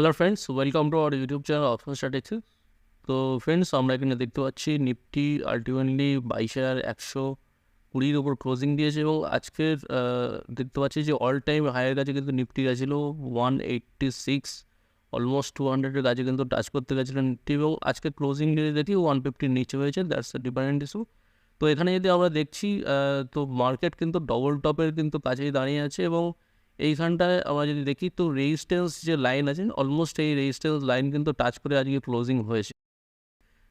Hello friends welcome to our YouTube channel option strategy তো friends আমরা এখানে দেখতে পাচ্ছি নিফটি আলটিমেটলি বাইশ হাজার একশো কুড়ির ওপর ক্লোজিং দিয়েছে এবং আজকের দেখতে পাচ্ছি যে অল টাইম হায়ার কাছে কিন্তু নিফটি গেছিল one eighty six almost two হান্ড্রেডের কাছে কিন্তু টাচ করতে গেছিল নিফটি এবং আজকে ক্লোজিং যদি দেখি ওয়ান ফিফটির নিচে হয়েছে দ্যাটস দ্য ডিফারেন্ট ইস্যু তো এখানে যদি আমরা দেখছি তো মার্কেট কিন্তু ডবল টপের কিন্তু কাছেই দাঁড়িয়ে আছে এবং এইখানটায় আমরা যদি দেখি, তো রেজিস্ট্যান্স যে লাইন আছে অলমোস্ট এই রেজিস্ট্যান্স লাইন কিন্তু টাচ করে আজকে ক্লোজিং হয়েছে।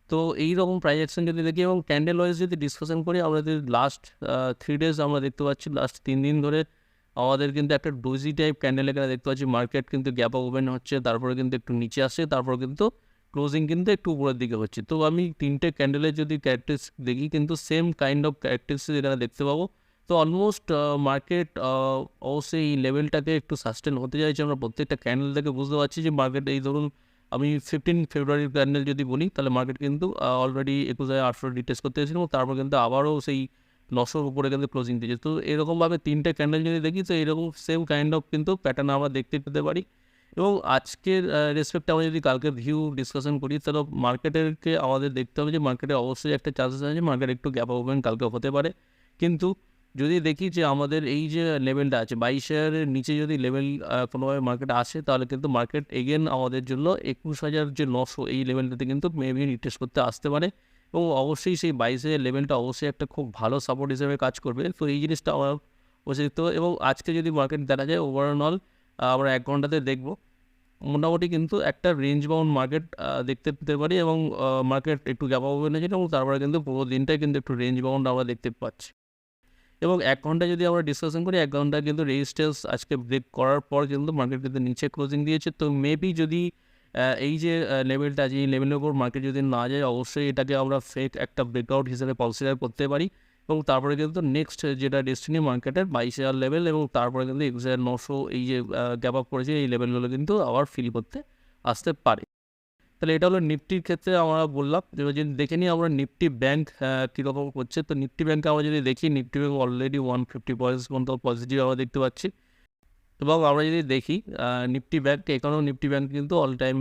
তো এই রকম প্রাইস অ্যাকশন যদি দেখি এবং ক্যান্ডেল ওয়াইজ যদি ডিসকাশন করি, আমরা যদি লাস্ট থ্রি ডেজ আমরা দেখতে পাচ্ছি লাস্ট তিন দিন ধরে আমাদের কিন্তু একটা ডোজি টাইপ ক্যান্ডেল এখানে দেখতে পাচ্ছি মার্কেট কিন্তু গ্যাপ ওপেন হচ্ছে, তারপরে কিন্তু একটু নিচে আসছে, তারপর কিন্তু ক্লোজিং কিন্তু একটু উপরের দিকে হচ্ছে। তো আমি তিনটে ক্যান্ডেলের যদি ক্যারেক্টারিস্টিক দেখি, কিন্তু সেম কাইন্ড অফ ক্যারেক্টারিস্টিক এখানে দেখতে পাবো। তো অলমোস্ট মার্কেট অবশ্যই এই লেভেলটাকে একটু সাস্টেন হতে চাইছে আমরা প্রত্যেকটা ক্যান্ডেল থেকে বুঝতে পারছি যে মার্কেট এই ধরুন, আমি ফিফটিন ফেব্রুয়ারির ক্যান্ডেল যদি বলি, তাহলে মার্কেট কিন্তু অলরেডি একুশ হাজার আটশো রিটেস্ট করতে এবং তারপর কিন্তু আবারও সেই নশোর উপরে কিন্তু ক্লোজিং দিয়েছে তো এরকমভাবে তিনটে ক্যান্ডেল যদি দেখি, তো এরকম সেম কাইন্ড অফ কিন্তু প্যাটার্ন আমরা দেখতে পেতে পারি। এবং আজকের রেসপেক্টে আমরা যদি কালকের ভিউ ডিসকাশন করি, তাহলে মার্কেটেরকে আমাদের দেখতে হবে যে মার্কেটে অবশ্যই একটা চান্সেস আছে মার্কেট একটু গ্যাপ ওপেন কালকে হতে পারে। কিন্তু যদি দেখি যে আমাদের এই যে লেভেলটা আছে, বাইশ হাজারের নিচে যদি লেভেল কোনোভাবে মার্কেট আসে, তাহলে কিন্তু মার্কেট এগেন আমাদের জন্য একুশ হাজার যে নশো, এই লেভেলটাতে কিন্তু মেবি রিটেস্ট করতে আসতে পারে। এবং অবশ্যই সেই বাইশ হাজার লেভেলটা অবশ্যই একটা খুব ভালো সাপোর্ট হিসেবে কাজ করবে। তো এই জিনিসটা আমরা হবে এবং আজকে যদি মার্কেট দেখা যায় ওভারঅল আমরা এক ঘন্টাতে দেখব। মোটামুটি কিন্তু একটা রেঞ্জ বাউন্ড মার্কেট দেখতে পেতে পারি এবং মার্কেট একটু গ্যাপ হয়েছে এবং তারপরে কিন্তু পুরো দিনটাই কিন্তু একটু রেঞ্জ বাউন্ড আমরা দেখতে পাচ্ছি। এবং এক ঘণ্টা যদি আমরা ডিসকাশন করি এক ঘণ্টা কিন্তু রেজিস্ট্যান্স আজকে ব্রেক করার পর কিন্তু মার্কেট কিন্তু নিচে ক্লোজিং দিয়েছে। তো মেবি যদি এই যে লেভেলটা আছে এই লেভেলের উপর মার্কেট যদি না যায়, অবশ্যই এটাকে আমরা ফেক একটা ব্রেকআউট হিসেবে কনসিডার করতে পারি। এবং তারপরে কিন্তু নেক্সট যেটা ডেস্টিনি মার্কেটের বাইশ হাজার লেভেল এবং তারপরে কিন্তু একুশ হাজার নশো এই যে গ্যাপ আপ করেছে, এই লেভেলগুলো কিন্তু আবার ফিল করতে আসতে পারে। তাহলে এটা হলো নিফটির ক্ষেত্রে আমরা বললাম যদি দেখে নিই আমরা নিফটি ব্যাংক কীরকম করছে। তো নিফটি ব্যাংকে আমরা যদি দেখি, Nifty bank already one fifty points পর্যন্ত পজিটিভ আমরা দেখতে পাচ্ছি। এবং আমরা যদি দেখি নিফটি ব্যাংক এখানেও নিফটি ব্যাংক কিন্তু অল টাইম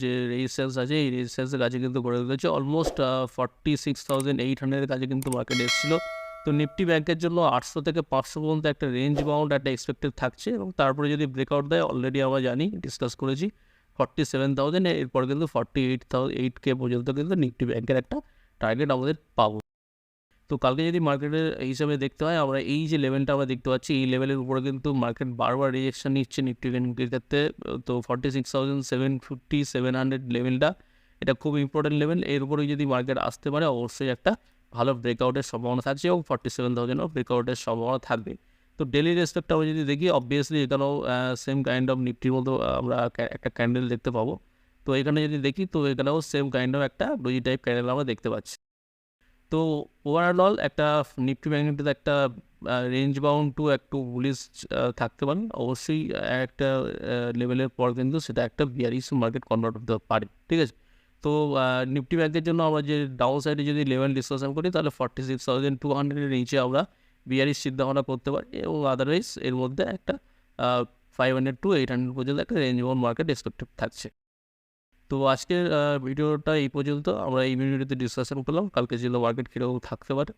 যে রেজিস্ট্যান্স আছে, এই রেজিস্ট্যান্সের কাছে কিন্তু গড়ে তুলেছে almost forty six thousand eight হান্ড্রেডের কাছে কিন্তু মার্কেট এসেছিল। তো নিফটি ব্যাংকের জন্য আটশো থেকে পাঁচশো পর্যন্ত একটা রেঞ্জ বাউন্ড একটা এক্সপেক্টেড থাকছে। এবং তারপরে যদি ব্রেকআউট দেয় অলরেডি আমরা জানি ডিসকাস করেছি। ফর্টি সেভেন থাউজেন্ড এরপর কিন্তু ফর্টি এইট থাউজেন্ড এইট কে পর্যন্ত কিন্তু নিফটি ব্যাংকের একটা টার্গেট আমাদের পাবো। তো কালকে যদি মার্কেটের হিসাবে দেখতে হয়, আমরা এই যে লেভেলটা আমরা দেখতে পাচ্ছি, এই লেভেলের উপরে কিন্তু মার্কেট বারবার রিজেকশন নিচ্ছে নিফটি ব্যাংকের ক্ষেত্রে। তো forty six thousand seven fifty seven hundred লেভেলটা এটা খুব ইম্পর্টেন্ট লেভেল এর উপরে যদি মার্কেট আসতে পারে, অবশ্যই একটা ভালো ব্রেকআউটের সম্ভাবনা থাকছে এবং ফর্টি সেভেন থাউজেন্ডও ব্রেকআউটের সম্ভাবনা থাকবে। তো ডেলি রেসপেক্ট আমরা যদি দেখি অবভিয়াসলি এখানেও সেম কাইন্ড অফ নিফটির মতো আমরা একটা ক্যান্ডেল দেখতে পাবো। তো এখানে যদি দেখি, তো এখানেও সেম কাইন্ড অফ একটা ডোজি টাইপ ক্যান্ডেল আমরা দেখতে পাচ্ছি। তো ওভারঅল একটা নিফটি ব্যাংকের একটা রেঞ্জ বাউন্ড টু একটু বুলিশ থাকতে পারেন অবশ্যই একটা লেভেলের পর কিন্তু সেটা একটা বিয়ারিস মার্কেট কনভার্ট হতে পারে। ঠিক আছে? তো নিফটি ব্যাংকের জন্য আমরা যে ডাউন সাইডে যদি লেভেল ডিসকাশন করি, তাহলে ফর্টি সিক্স থাউজেন্ড টু হান্ড্রেডের নিচে আমরা বিয়ারিস চিন্তাভাবনা করতে পারি এবং আদারওয়াইজ এর মধ্যে একটা five hundred to eight hundred পর্যন্ত একটা রেঞ্জ বাউন্ড মার্কেট এক্সপেক্টেড থাকছে। তো আজকের ভিডিওটা এই পর্যন্ত। আমরা এই ভিডিওতে ডিসকাশন করলাম। কালকে ছিল মার্কেট কীরকম থাকতে পারে।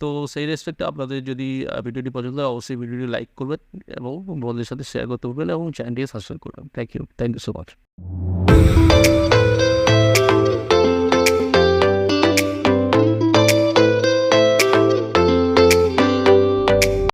তো সেই রেসপেক্টে আপনাদের যদি ভিডিওটি পছন্দ হয় অবশ্যই ভিডিওটি লাইক করবেন এবং বন্ধুদের সাথে শেয়ার করতে পারবেন এবং চ্যানেলটিকে সাবস্ক্রাইব করবেন। Thank you thank you so much